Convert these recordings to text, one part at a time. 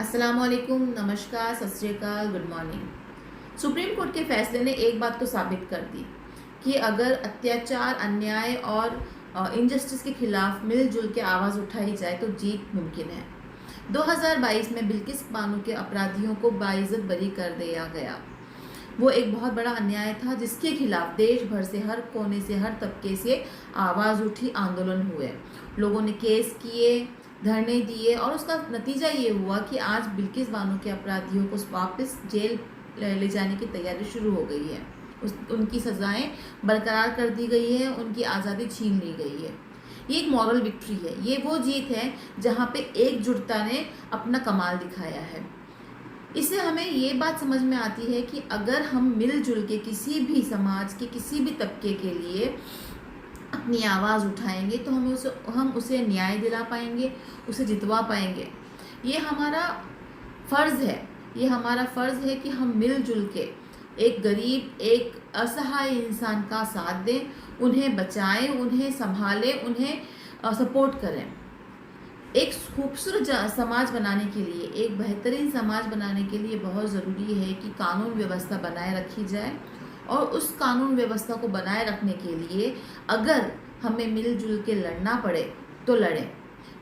असलकुम नमस्कार, सत श्रीकाल गुड मॉर्निंग। सुप्रीम कोर्ट के फैसले ने एक बात तो साबित कर दी कि अगर अत्याचार, अन्याय और इनजस्टिस के खिलाफ मिलजुल के आवाज़ उठाई जाए तो जीत मुमकिन है। 2022 में बिल्किस बानो के अपराधियों को बाइज़त बरी कर दिया गया। वो एक बहुत बड़ा अन्याय था, जिसके खिलाफ देश भर से हर कोने से, हर तबके से आवाज़ उठी, आंदोलन हुए। लोगों ने केस किए, धरने दिए और उसका नतीजा ये हुआ कि आज बिल्किस बानो के अपराधियों को वापस जेल ले जाने की तैयारी शुरू हो गई है। उस, उनकी सज़ाएँ बरकरार कर दी गई है, उनकी आज़ादी छीन ली गई है। ये एक मॉरल विक्ट्री है। ये वो जीत है जहाँ पे एकजुटता ने अपना कमाल दिखाया है। इससे हमें ये बात समझ में आती है कि अगर हम मिलजुल के किसी भी समाज के किसी भी तबके के लिए अपनी आवाज़ उठाएँगे तो हम उसे हम उसे न्याय दिला पाएँगे, उसे जितवा पाएँगे। ये हमारा फ़र्ज़ है। ये हमारा फ़र्ज़ है कि हम मिलजुल के एक गरीब, एक असहाय इंसान का साथ दें, उन्हें बचाएँ, उन्हें संभालें, उन्हें सपोर्ट करें। एक खूबसूरत समाज बनाने के लिए, एक बेहतरीन समाज बनाने के लिए बहुत ज़रूरी है कि कानून व्यवस्था बनाए रखी जाए। और उस कानून व्यवस्था को बनाए रखने के लिए अगर हमें मिलजुल के लड़ना पड़े तो लड़ें।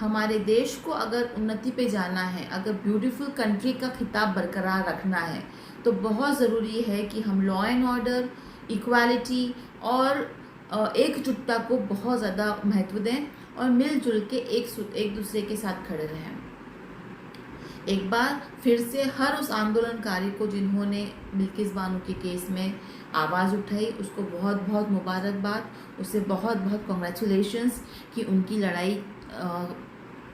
हमारे देश को अगर उन्नति पे जाना है, अगर ब्यूटीफुल कंट्री का खिताब बरकरार रखना है तो बहुत ज़रूरी है कि हम लॉ एंड ऑर्डर इक्वालिटी और एकजुटता को बहुत ज़्यादा महत्व दें। और मिलजुल के एक एक दूसरे के साथ खड़े रहें। एक बार फिर से हर उस आंदोलनकारी को जिन्होंने बिल्किस बानो के केस में आवाज़ उठाई, उसको बहुत बहुत मुबारकबाद। उसे बहुत बहुत कॉन्ग्रेचुलेशंस कि उनकी लड़ाई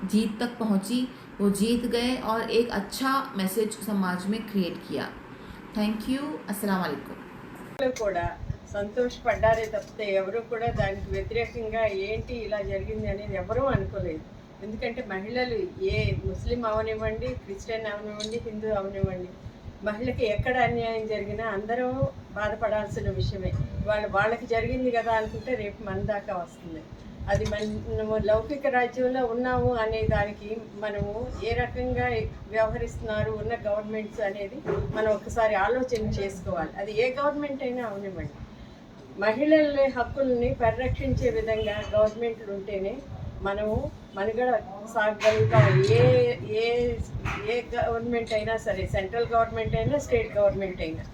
जीत तक पहुँची। वो जीत गए और एक अच्छा मैसेज समाज में क्रिएट किया। थैंक यू असलकुम సంతోషపడ్డారే తప్పితే ఎవరు కూడా దానికి వ్యతిరేకంగా ఏంటి ఇలా జరిగింది అనేది ఎవరూ అనుకోలేదు. ఎందుకంటే మహిళలు ఏ ముస్లిం అవనివ్వండి క్రిస్టియన్ అవనివ్వండి హిందూ అవనివ్వండి మహిళకి ఎక్కడ అన్యాయం జరిగినా అందరూ బాధపడాల్సిన విషయమే. వాళ్ళు వాళ్ళకి జరిగింది కదా అనుకుంటే రేపు మన దాకా వస్తుంది. అది మనము లౌకిక రాజ్యంలో ఉన్నాము అనే దానికి మనము ఏ రకంగా వ్యవహరిస్తున్నారు ఉన్న గవర్నమెంట్స్ అనేది మనం ఒకసారి ఆలోచన చేసుకోవాలి. అది ఏ గవర్నమెంట్ అయినా అవనివ్వండి. మహిళల హక్కుల్ని పరిరక్షించే విధంగా గవర్నమెంట్లు ఉంటేనే మనము మనుగడ సాగలుగుతాం. ఏ ఏ ఏ గవర్నమెంట్ అయినా సరే సెంట్రల్ గవర్నమెంట్ అయినా స్టేట్ గవర్నమెంట్ అయినా.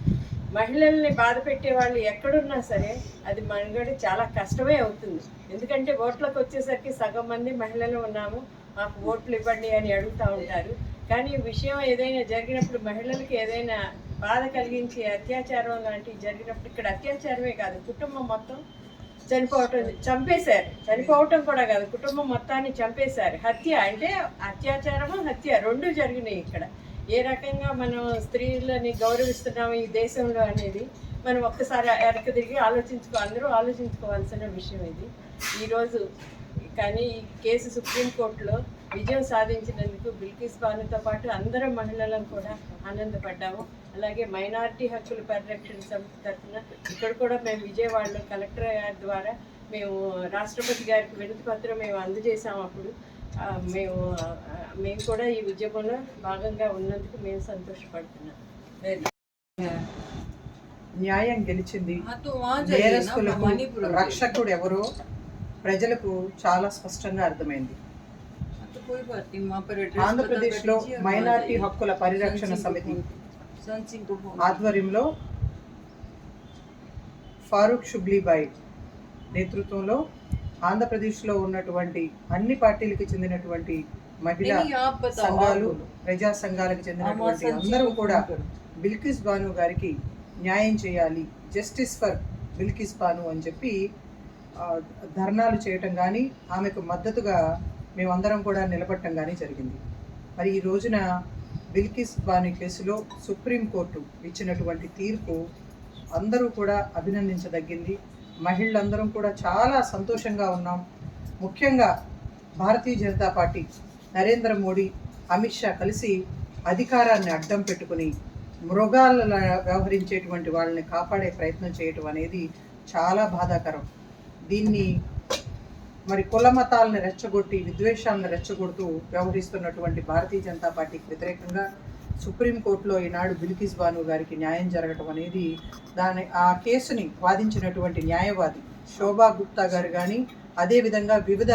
మహిళల్ని బాధ పెట్టే వాళ్ళు ఎక్కడున్నా సరే అది మనుగడ చాలా కష్టమే అవుతుంది. ఎందుకంటే ఓట్లకు వచ్చేసరికి సగం మంది మహిళలు ఉన్నాము మాకు ఓట్లు ఇవ్వండి అని అడుగుతూ ఉంటారు. కానీ విషయం ఏదైనా జరిగినప్పుడు మహిళలకి ఏదైనా బాధ కలిగించే అత్యాచారం లాంటివి జరిగినప్పుడు ఇక్కడ అత్యాచారమే కాదు కుటుంబం మొత్తం చనిపోవటం చంపేశారు. చనిపోవటం కూడా కాదు కుటుంబం మొత్తాన్ని చంపేశారు. హత్య అంటే అత్యాచారము హత్య రెండు జరిగినాయి ఇక్కడ. ఏ రకంగా మనం స్త్రీలని గౌరవిస్తున్నాము ఈ దేశంలో అనేది మనం ఒక్కసారి వెనక్కి తిరిగి ఆలోచించుకో అందరూ ఆలోచించుకోవాల్సిన విషయం ఇది. ఈరోజు కానీ ఈ కేసు సుప్రీంకోర్టులో విజయం సాధించినందుకు బిల్కిస్ బానుతో పాటు అందరం మహిళలను కూడా ఆనందపడ్డాము. అలాగే మైనారిటీ హక్కుల పరిరక్షణ సంస్థ తరఫున ఇక్కడ కూడా మేము విజయవాడలో కలెక్టర్ గారి ద్వారా మేము రాష్ట్రపతి గారికి వినతి పత్రం మేము అందజేసాము అప్పుడు. మేము మేము కూడా ఈ ఉద్యమంలో భాగంగా ఉన్నందుకు మేము సంతోషపడుతున్నాం. న్యాయం గెలిచింది. నేరస్తులకు రక్షకుడు ఎవరో ప్రజలకు చాలా స్పష్టంగా అర్థమైంది. ఆంధ్రప్రదేశ్లో మైనార్టీ హక్కుల పరిరక్షణ సమితి. ఆధ్వర్యంలో ఫారూక్ షుబ్లీబాయ్ నేతృత్వంలో ఆంధ్రప్రదేశ్లో ఉన్నటువంటి అన్ని పార్టీలకు చెందినటువంటి మహిళా సంఘాలు ప్రజా సంఘాలకు చెందినటువంటి అందరూ కూడా బిల్కిస్ బాను గారికి న్యాయం చేయాలి జస్టిస్ ఫర్ బిల్కిస్ బాను అని చెప్పి ధర్నాలు చేయటం కానీ ఆమెకు మద్దతుగా మేమందరం కూడా నిలబడటం కానీ జరిగింది. మరి ఈ రోజున బిల్కిస్ బాని కేసులో సుప్రీంకోర్టు ఇచ్చినటువంటి తీర్పు అందరూ కూడా అభినందించదగ్గింది మహిళలందరం కూడా చాలా సంతోషంగా ఉన్నాం. ముఖ్యంగా భారతీయ జనతా పార్టీ నరేంద్ర మోడీ అమిత్ షా కలిసి అధికారాన్ని అడ్డం పెట్టుకుని మృగాల వ్యవహరించేటువంటి వాళ్ళని కాపాడే ప్రయత్నం చేయటం అనేది చాలా బాధాకరం. దీన్ని మరి కుల మతాలను రెచ్చగొట్టి విద్వేషాలను రెచ్చగొడుతూ వ్యవహరిస్తున్నటువంటి భారతీయ జనతా పార్టీకి వ్యతిరేకంగా సుప్రీంకోర్టులో ఈనాడు బిల్కిస్ బాను గారికి న్యాయం జరగటం అనేది దాని ఆ కేసుని వాదించినటువంటి న్యాయవాది శోభా గుప్తా గారు కానీ అదేవిధంగా వివిధ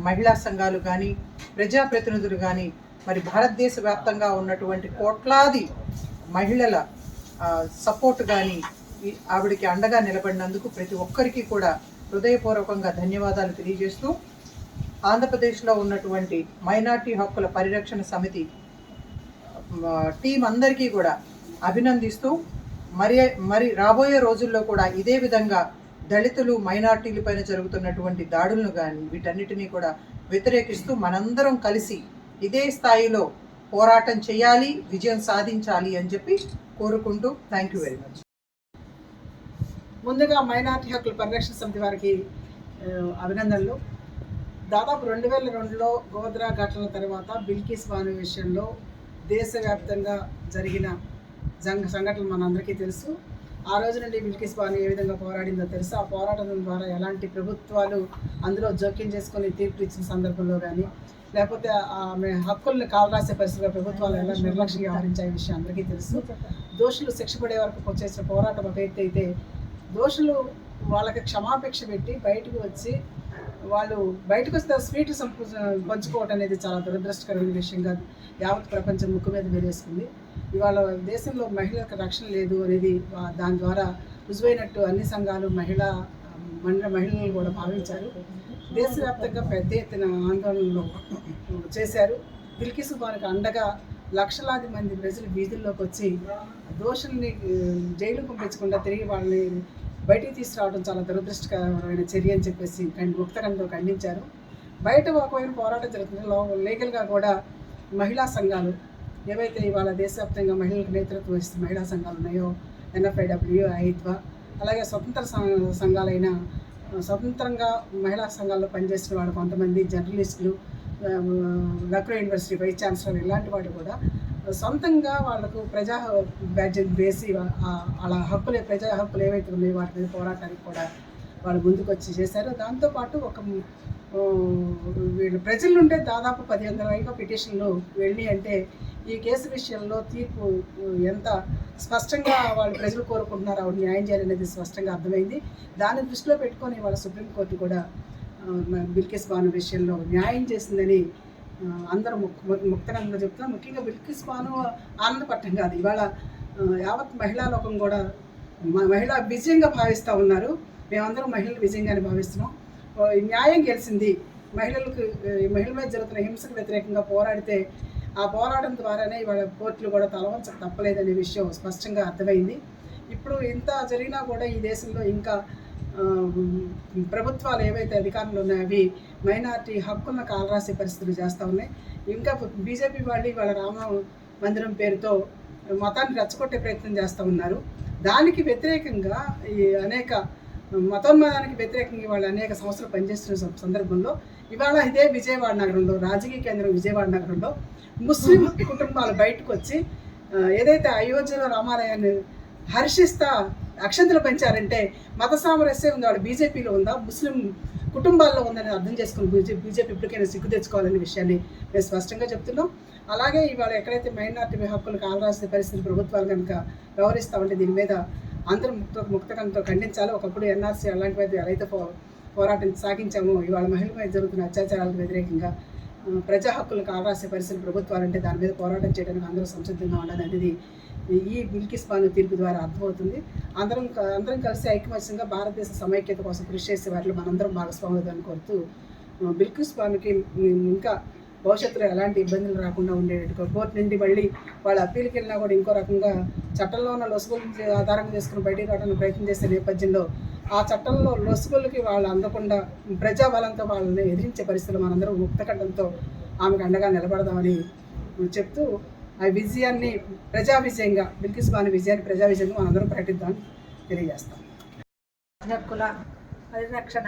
మహిళా సంఘాలు కానీ ప్రజాప్రతినిధులు కానీ మరి భారతదేశ వ్యాప్తంగా ఉన్నటువంటి కోట్లాది మహిళల సపోర్ట్ కానీ ఆవిడకి అండగా నిలబడినందుకు ప్రతి ఒక్కరికి కూడా హృదయపూర్వకంగా ధన్యవాదాలు తెలియజేస్తూ ఆంధ్రప్రదేశ్లో ఉన్నటువంటి మైనార్టీ హక్కుల పరిరక్షణ సమితి టీం అందరికీ కూడా అభినందిస్తూ మరి మరి రాబోయే రోజుల్లో కూడా ఇదే విధంగా దళితులు మైనార్టీల పైన జరుగుతున్నటువంటి దాడులను కానీ వీటన్నిటినీ కూడా వ్యతిరేకిస్తూ మనందరం కలిసి ఇదే స్థాయిలో పోరాటం చేయాలి విజయం సాధించాలి అని చెప్పి కోరుకుంటూ థ్యాంక్ యూ వెరీ మచ్. ముందుగా మైనార్టీ హక్కుల పరిరక్షణ సమితి వారికి అభినందనలు. దాదాపు రెండు వేల రెండులో గోద్రా ఘటనల తర్వాత బిల్కిస్ బాను విషయంలో దేశవ్యాప్తంగా జరిగిన జంగ సంఘటనలు మనందరికీ తెలుసు. ఆ రోజు నుండి బిల్కిస్ బాను ఏ విధంగా పోరాడిందో తెలుసు. ఆ పోరాటం ద్వారా ఎలాంటి ప్రభుత్వాలు అందులో జోక్యం చేసుకొని తీర్పు ఇచ్చిన సందర్భంలో కానీ లేకపోతే ఆమె హక్కుల్ని కాలరాసే పరిస్థితిలో ప్రభుత్వాలు ఎలా నిర్లక్ష్యంగా వ్యవహరించాయి విషయం అందరికీ తెలుసు. దోషులు శిక్ష పడే వరకు చేసిన పోరాటం ఒక అయితే దోషులు వాళ్ళకి క్షమాపేక్ష పెట్టి బయటకు వచ్చి వాళ్ళు బయటకు వస్తే స్వీట్ సంపు పంచుకోవటం అనేది చాలా దురదృష్టకరమైన విషయంగా యావత్ ప్రపంచం ముక్కు మీద వేరేసుకుంది. ఇవాళ దేశంలో మహిళలకు రక్షణ లేదు అనేది దాని ద్వారా రుజువైనట్టు అన్ని సంఘాలు మహిళా మండల మహిళలు కూడా భావించారు. దేశవ్యాప్తంగా పెద్ద ఎత్తున ఆందోళనలు చేశారు. బిల్కిసు వారికి అండగా లక్షలాది మంది ప్రజలు వీధుల్లోకి వచ్చి దోషుల్ని జైలు పంపించకుండా తిరిగి వాళ్ళని బయటికి తీసుకురావడం చాలా దురదృష్టకరమైన చర్య అని చెప్పేసి ఖండి ఖండించారు. బయట ఒకవైపు పోరాటం జరుగుతుంది. లీగల్గా కూడా మహిళా సంఘాలు ఏవైతే ఇవాళ దేశవ్యాప్తంగా మహిళలకు నేతృత్వం వహిస్తున్న మహిళా సంఘాలు ఉన్నాయో ఎన్ఎఫ్ఐడబ్ల్యూ ఐద్వా అలాగే స్వతంత్ర సం- సంఘాలైన స్వతంత్రంగా మహిళా సంఘాల్లో పనిచేసిన వాళ్ళు కొంతమంది జర్నలిస్టులు ఆ, లక్నో యూనివర్సిటీ వైస్ ఛాన్సలర్ ఇలాంటి వాళ్ళు కూడా సొంతంగా వాళ్ళకు ప్రజా బ్యాడ్జెట్ వేసి అలా హక్కులే హక్కులు ప్రజా హక్కులు ఏవైతే ఉన్నాయో వాటి మీద పోరాటానికి కూడా వాళ్ళు ముందుకు వచ్చి చేశారు దాంతోపాటు ఒక వీళ్ళు ప్రజలుంటే దాదాపు పది వందల పైగా పిటిషన్లు వెళ్ళి అంటే ఈ కేసు విషయంలో తీర్పు ఎంత స్పష్టంగా వాళ్ళు ప్రజలు కోరుకుంటున్నారు ఆవిడ న్యాయం చేయాలనేది స్పష్టంగా అర్థమైంది. దాన్ని దృష్టిలో పెట్టుకొని వాళ్ళ సుప్రీంకోర్టు కూడా బిల్కిస్ బాను విషయంలో న్యాయం చేసిందని అందరూ ముక్ ముక్తరంగా చెప్తున్నారు ముఖ్యంగా బిల్కిస్ బాను ఆనందపట్టం కాదు. ఇవాళ యావత్ మహిళా లోకం కూడా మహిళ విజయంగా భావిస్తూ ఉన్నారు. మేమందరం మహిళలు విజయంగానే భావిస్తున్నాం. న్యాయం గెలిచింది. మహిళలకు మహిళల మీద జరుగుతున్న హింసకు వ్యతిరేకంగా పోరాడితే ఆ పోరాటం ద్వారానే ఇవాళ కోర్టులు కూడా తలవంచక తప్పలేదనే విషయం స్పష్టంగా అర్థమైంది. ఇప్పుడు ఇంత జరిగినా కూడా ఈ దేశంలో ఇంకా ప్రభుత్వాలు ఏవైతే అధికారంలో ఉన్నాయో అవి మైనార్టీ హక్కులను కాలరాసే పరిస్థితులు చేస్తూ ఉన్నాయి. ఇంకా బీజేపీ వాళ్ళు వాళ్ళ రామ మందిరం పేరుతో మతాన్ని రెచ్చగొట్టే ప్రయత్నం చేస్తూ ఉన్నారు. దానికి వ్యతిరేకంగా ఈ అనేక మతోన్మాదానికి వ్యతిరేకంగా వాళ్ళు అనేక సంవత్సరాలు పనిచేస్తున్న సందర్భంలో ఇవాళ ఇదే విజయవాడ నగరంలో రాజకీయ కేంద్రం విజయవాడ నగరంలో ముస్లిం కుటుంబాలు బయటకు వచ్చి ఏదైతే అయోధ్యలో రామాలయాన్ని హర్షిస్తా అక్షంతలు పెంచారంటే మత సామరస్యం ఉందా? వాళ్ళు బీజేపీలో ఉందా? ముస్లిం కుటుంబాల్లో ఉందని అర్థం చేసుకుని బీజేపీ బీజేపీ ఇప్పటికైనా సిగ్గు తెచ్చుకోవాలనే విషయాన్ని మేము స్పష్టంగా చెప్తున్నాం. అలాగే ఇవాళ ఎక్కడైతే మైనార్టీ హక్కులు కాలరాసిన పరిస్థితి ప్రభుత్వాలు కనుక వ్యవహరిస్తా ఉంటే దీని మీద అందరూ ముక్త ముక్తకంతో ఖండించాలి. ఒకప్పుడు ఎన్ఆర్సీ అలాంటి మీద ఎలా పో పోరాటం సాగించామో. ఇవాళ మహిళల మీద జరుగుతున్న అత్యాచారాలకు వ్యతిరేకంగా ప్రజా హక్కులు కాలరాసే పరిస్థితి ప్రభుత్వాలు అంటే దాని మీద పోరాటం చేయడానికి అందరూ సంసిద్ధంగా ఉండాలి అనేది ఈ బిల్కిస్ బాను తీర్పు ద్వారా అర్థమవుతుంది. అందరం అందరం కలిసి ఐకమత్యంగా భారతదేశ సమైక్యత కోసం కృషి చేసే వాటిలో మనందరం భాగస్వామ్యం కోరుతూ బిల్కిస్ బానుకి ఇంకా భవిష్యత్తులో ఎలాంటి ఇబ్బందులు రాకుండా ఉండేటట్టుగా కోర్టు నుండి మళ్ళీ వాళ్ళ అప్పీల్కి వెళ్ళినా కూడా ఇంకో రకంగా చట్టంలో ఉన్న లొసుగులు ఆధారంగా చేసుకుని బయటికి రావడానికి ప్రయత్నం చేసే నేపథ్యంలో ఆ చట్టంలో లొసుగులకి వాళ్ళు అందకుండా ప్రజాబలంతో వాళ్ళని ఎదిరించే పరిస్థితులు మనందరం ముక్తకంఠంతో ఆమెకు అండగా నిలబడదామని చెప్తూ ఆ విజయాన్ని ప్రజా విజయంగా బిల్కిస్బాను విజయాన్ని ప్రజా విజయంగా మనందరం ప్రకటిద్దామని తెలియజేస్తాం. హక్కుల పరిరక్షణ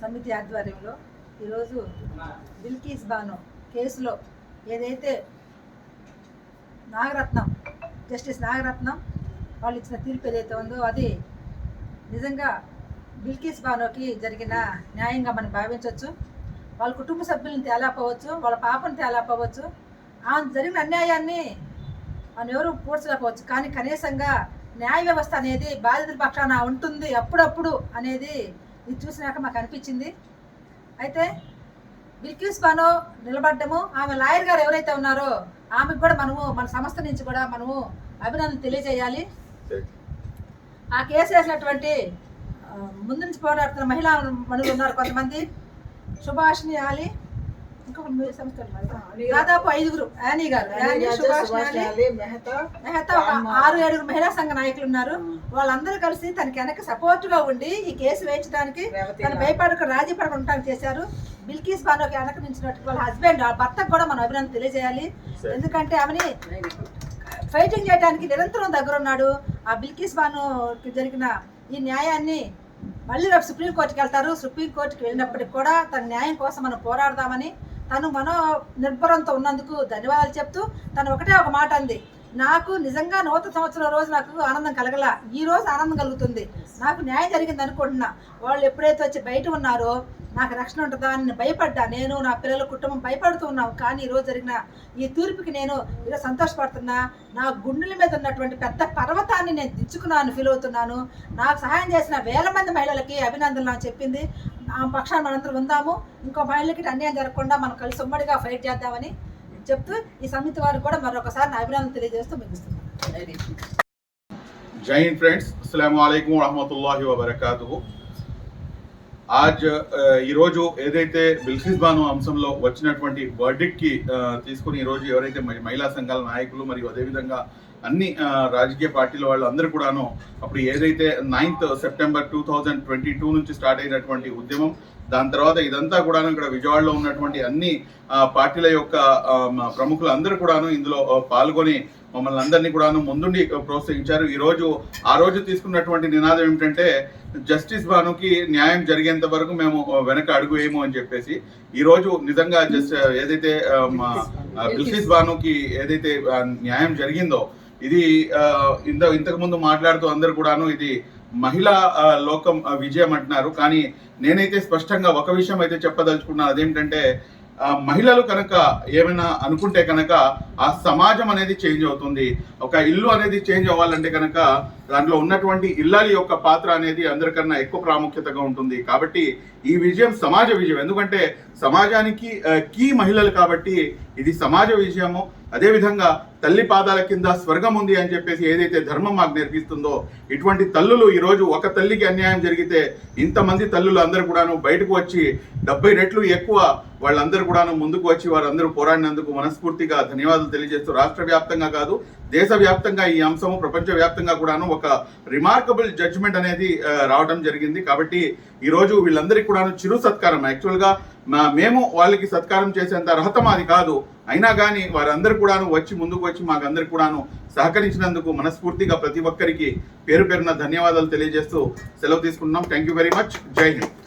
సమితి ఆధ్వర్యంలో ఈరోజు బిల్కీస్ బాను కేసులో ఏదైతే నాగరత్నం జస్టిస్ నాగరత్నం వాళ్ళు ఇచ్చిన తీర్పు ఏదైతే ఉందో అది నిజంగా బిల్కిస్ బానోకి జరిగిన న్యాయంగా మనం భావించవచ్చు. వాళ్ళ కుటుంబ సభ్యులను తేలాపోవచ్చు వాళ్ళ పాపను తేలాపోవచ్చు. ఆమె జరిగిన అన్యాయాన్ని మనం ఎవరు పూడ్చలేకపోవచ్చు కానీ కనీసంగా న్యాయ వ్యవస్థ అనేది బాధితుల పక్షాన ఉంటుంది అప్పుడప్పుడు అనేది ఇది చూసినాక మాకు అనిపించింది. అయితే బిల్కిస్ బానో నిలబడ్డము. ఆమె లాయర్ గారు ఎవరైతే ఉన్నారో ఆమెకు కూడా మనము మన సంస్థ నుంచి కూడా మనము అభినందన తెలియజేయాలి. ఆ కేసు వేసినటువంటి ముందు నుంచి పోరాడుతున్న మహిళా మనులు ఉన్నారు కొంతమంది. సుభాషిణి ఆలి ఇంకొక మీ సంస్థ ఉన్నారు. దాదాపు ఐదుగురు. యానీ గారు యానీ మెహతా మెహతా ఒక ఆరు ఏడుగురు మహిళా సంఘ నాయకులు ఉన్నారు. వాళ్ళందరూ కలిసి తనకి వెనక సపోర్ట్గా ఉండి ఈ కేసు వేయించడానికి తను భయపడక రాజీ పడకుండా చేశారు. బిల్కీస్ బానోకి వెనక నుంచినట్టు వాళ్ళ హస్బెండ్ ఆ భర్తకు కూడా మనం అభినందన తెలియజేయాలి. ఎందుకంటే ఆమెని ఫైటింగ్ చేయడానికి నిరంతరం దగ్గర ఉన్నాడు. ఆ బిల్కిస్ బానుకి జరిగిన ఈ న్యాయాన్ని మళ్ళీ రేపు సుప్రీంకోర్టుకి వెళ్తారు. సుప్రీంకోర్టుకి వెళ్ళినప్పటికి కూడా తన న్యాయం కోసం మనం పోరాడదామని తను మనో నిర్భరంతో ఉన్నందుకు ధన్యవాదాలు చెప్తూ తను ఒకటే ఒక మాట అంది. నాకు నిజంగా నూతన సంవత్సరం రోజు నాకు ఆనందం కలగల. ఈ రోజు ఆనందం కలుగుతుంది. నాకు న్యాయం జరిగింది అనుకుంటున్నా. వాళ్ళు ఎప్పుడైతే వచ్చి బయట ఉన్నారో నాకు రక్షణ ఉంటుందా అని భయపడ్డా. నేను నా పిల్లల కుటుంబం భయపడుతూ ఉన్నాం. కానీ ఈరోజు జరిగిన ఈ తూర్పుకి నేను ఈరోజు సంతోషపడుతున్నా. నా గుండెల మీద ఉన్నటువంటి పెద్ద పర్వతాన్ని నేను దించుకున్నాను ఫీల్ అవుతున్నాను. నాకు సహాయం చేసిన వేల మంది మహిళలకి అభినందనలు చెప్పింది. ఆ పక్షాన మనందరం ఉందాము ఇంకో మహిళలకి అన్యాయం జరగకుండా మనం కలిసి ఉమ్మడిగా ఫైట్ చేద్దామని చెప్తూ ఈ సమితి వారికి కూడా మరొకసారి నా అభినందనలు తెలియజేస్తూ ముగిస్తున్నాను जय हिंद फ्रेंड्स अस्सलाम वालेकुम रहमतुल्लाहि వ బరకాతుహు ఆజ్ ఆ, ఈరోజు ఏదైతే బిల్కిస్ బాను అంశంలో వచ్చినటువంటి వర్డిక్ట్ కి ఆ, తీసుకుని ఈరోజు ఎవరైతే మహి- మహిళా సంఘాల నాయకులు మరియు అదేవిధంగా అన్ని రాజకీయ పార్టీల వాళ్ళు అందరూ కూడాను అప్పుడు ఏదైతే ninth September two thousand twenty two నుంచి స్టార్ట్ అయినటువంటి ఉద్యమం దాని తర్వాత ఇదంతా కూడాను ఇక్కడ విజయవాడలో ఉన్నటువంటి అన్ని పార్టీల యొక్క ప్రముఖులు అందరూ కూడాను ఇందులో పాల్గొని మమ్మల్ని అందరినీ కూడాను ముందుండి ప్రోత్సహించారు. ఈ రోజు ఆ రోజు తీసుకున్నటువంటి నినాదం ఏమిటంటే జస్టిస్ బానుకి న్యాయం జరిగేంత వరకు మేము వెనక అడుగు వేయము అని చెప్పేసి ఈ రోజు నిజంగా జస్ట్ ఏదైతే బిల్కిస్ బానుకి ఏదైతే న్యాయం జరిగిందో ఇది ఇంత ఇంతకు ముందు మాట్లాడుతూ అందరు కూడాను ఇది మహిళా లోకం విజయం అంటున్నారు. కానీ నేనైతే స్పష్టంగా ఒక విషయం అయితే చెప్పదలుచుకున్నాను అదేంటంటే మహిళలు కనుక ఏమైనా అనుకుంటే కనుక ఆ సమాజం అనేది చేంజ్ అవుతుంది. ఒక ఇల్లు అనేది చేంజ్ అవ్వాలంటే కనుక దాంట్లో ఉన్నటువంటి ఇల్లాలి యొక్క పాత్ర అనేది అందరికన్నా ఎక్కువ ప్రాముఖ్యతగా ఉంటుంది. కాబట్టి ఈ విజయం సమాజ విజయం. ఎందుకంటే సమాజానికి కీ మహిళలు కాబట్టి ఇది సమాజ విజయము. అదేవిధంగా తల్లి పాదాల కింద స్వర్గం ఉంది అని చెప్పేసి ఏదైతే ధర్మం మాకు నేర్పిస్తుందో ఇటువంటి తల్లులు ఈరోజు ఒక తల్లికి అన్యాయం జరిగితే ఇంతమంది తల్లులు అందరూ కూడాను బయటకు వచ్చి డెబ్బై రెట్లు ఎక్కువ వాళ్ళందరూ కూడాను ముందుకు వచ్చి వారందరూ పోరాడినందుకు మనస్ఫూర్తిగా ధన్యవాదాలు తెలియజేస్తూ రాష్ట్ర వ్యాప్తంగా కాదు దేశవ్యాప్తంగా ఈ అంశము ప్రపంచవ్యాప్తంగా కూడాను ఒక రిమార్కబుల్ జడ్జ్మెంట్ అనేది రావడం జరిగింది. కాబట్టి ఈ రోజు వీళ్ళందరికీ కూడాను చిరు సత్కారం. యాక్చువల్గా మేము వాళ్ళకి సత్కారం చేసేంత అర్హత మాది కాదు. అయినా కానీ వారందరూ కూడాను వచ్చి ముందుకు వచ్చి మాకందరికి కూడాను సహకరించినందుకు మనస్ఫూర్తిగా ప్రతి ఒక్కరికి పేరు పేరున ధన్యవాదాలు తెలియజేస్తూ సెలవు తీసుకున్నాం థ్యాంక్ యూ వెరీ మచ్ జై హింద్